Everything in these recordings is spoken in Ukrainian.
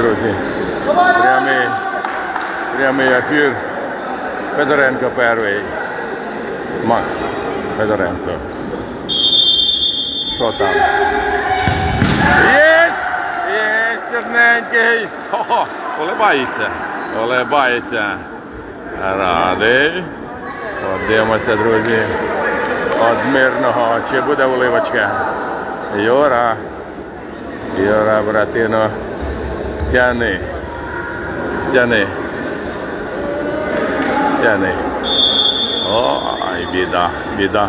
друзі. Прямий, прямий ефір. Федоренко перший. Макс Федоренко. Що там? Єсть! Єсть одненький! Хо-хо! Улибається. Улибається. Радий. От дивимося, друзі. От мирного. Чи буде уливочка? Юра. Юра, братино. Тяни. Тяни. Тяни. Ой, біда, біда.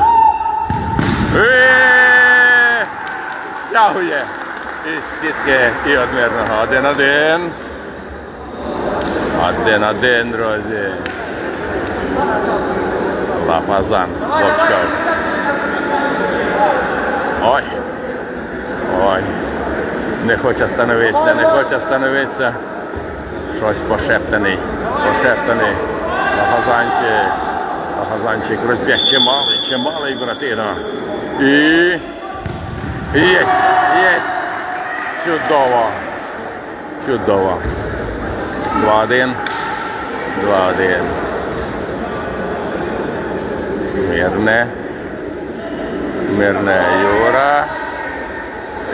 Тягує. Із сітки і одмірного. Один-один. Один-один, друзі. Лапазан. Вовчков. Ой. Ой. Не хоче становитися, не хоче становитися. Щось пошептаний. Пошептаний. Лапазанчик. Лапазанчик розбіг чималий, чималий, братино. І. Єсть, єсть. Чудово. Чудово. 2-1. 2-1. Мирне. Мирне Юра.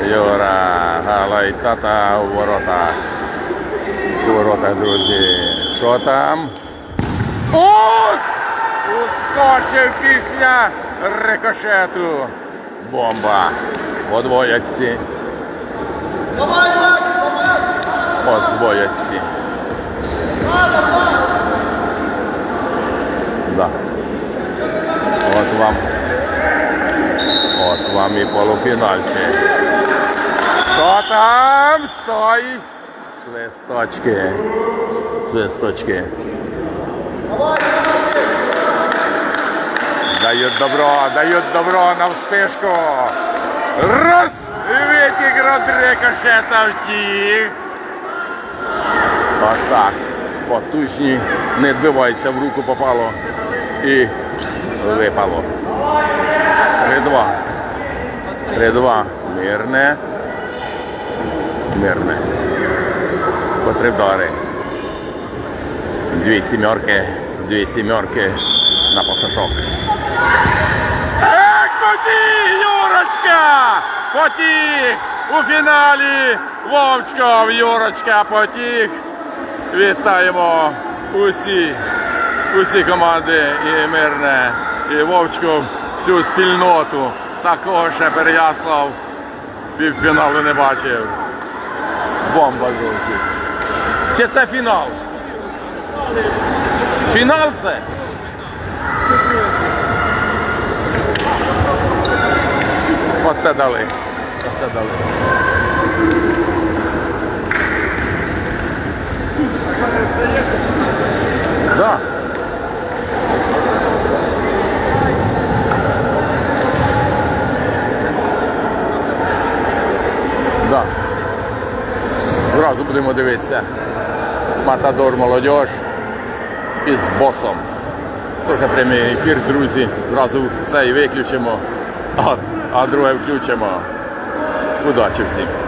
Юра. Галай тата у воротах. У воротах, друзі. Що там? Ох! Ускочив після рикошету. Бомба. Подвояться. Подвояться. Да. От вам. От вам і полуфінальчик. Що там? Стой! Свисточки. Свисточки. Дають добро, дають добро на вспишку. Раз! І витік Родрикошета втік. Отак. Потужні. Не відбивається в руку попало. І випало. 3-2. 3-2. Мирне. Мирне. По три. Дві сімерки. Дві сімерки на пасажок. Ек, потік, Юрочка! Потік! У фіналі Вовчков, Юрочка, потік. Вітаємо усі, усі команди і мирне, і Вовчков, всю спільноту. Такого ще Переяслав півфіналу не бачив. Бомба, друзі. Чи це фінал? Фінал це? Оце дали. Оце дали. Да. Да. Зразу будемо дивитися. Матадор молодіж із босом. Теж прямий ефір, друзі. Зразу цей виключимо, а, а друге включимо. Удачі всім!